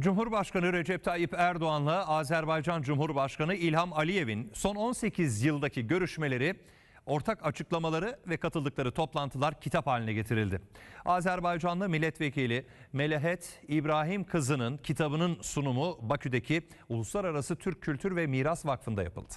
Cumhurbaşkanı Recep Tayyip Erdoğan'la Azerbaycan Cumhurbaşkanı İlham Aliyev'in son 18 yıldaki görüşmeleri, ortak açıklamaları ve katıldıkları toplantılar kitap haline getirildi. Azerbaycanlı milletvekili Melahet İbrahim Kızı'nın kitabının sunumu Bakü'deki Uluslararası Türk Kültür ve Miras Vakfı'nda yapıldı.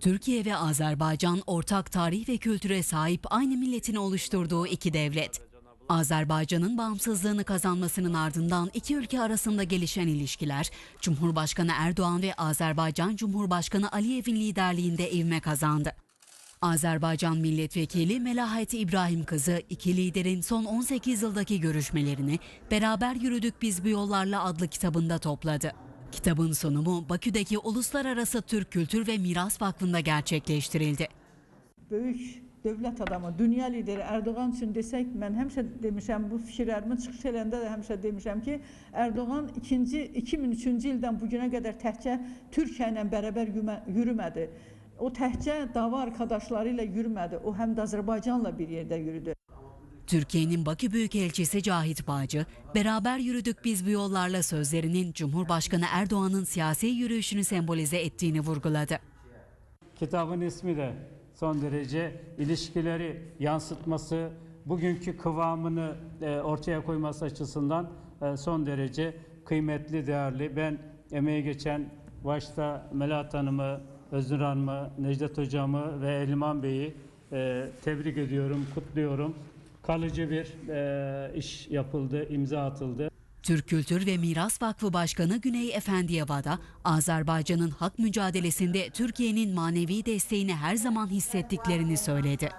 Türkiye ve Azerbaycan ortak tarih ve kültüre sahip aynı milletin oluşturduğu iki devlet. Azerbaycan'ın bağımsızlığını kazanmasının ardından iki ülke arasında gelişen ilişkiler, Cumhurbaşkanı Erdoğan ve Azerbaycan Cumhurbaşkanı Aliyev'in liderliğinde ivme kazandı. Azerbaycan milletvekili Melahat İbrahim kızı iki liderin son 18 yıldaki görüşmelerini Beraber Yürüdük Biz Bu Yollarla adlı kitabında topladı. Kitabın sunumu Bakü'deki Uluslararası Türk Kültür ve Miras Vakfı'nda gerçekleştirildi. böyük dövlət adamı, dünya lideri Erdoğan üçün desək, mən həmişə demişəm, bu fikirlərimi çıxış edəndə də həmişə demişəm ki, Erdoğan ikinci 2003-cü ildən bu günə qədər təkcə Türkiyə ilə bərabər yürümədi. O təkcə dava arkadaşları ilə yürümədi. O həm də Azərbaycanla bir yerdə yürüdü. Türkiye'nin Bakü Büyükelçisi Cahit Bağcı, beraber yürüdük biz bu yollarla sözlerinin Cumhurbaşkanı Erdoğan'ın siyasi yürüyüşünü sembolize ettiğini vurguladı. Kitabın ismi de son derece ilişkileri yansıtması, bugünkü kıvamını e, ortaya koyması açısından e, son derece kıymetli, değerli. Ben emeği geçen başta Melahat Hanım'ı, Öznur Hanım'ı, Necdet Hocam'ı ve Elman Bey'i e, tebrik ediyorum, kutluyorum. Kalıcı bir e, iş yapıldı, imza atıldı. Türk Kültür ve Miras Vakfı Başkanı Güney Efendiyeva da Azerbaycan'ın hak mücadelesinde Türkiye'nin manevi desteğini her zaman hissettiklerini söyledi.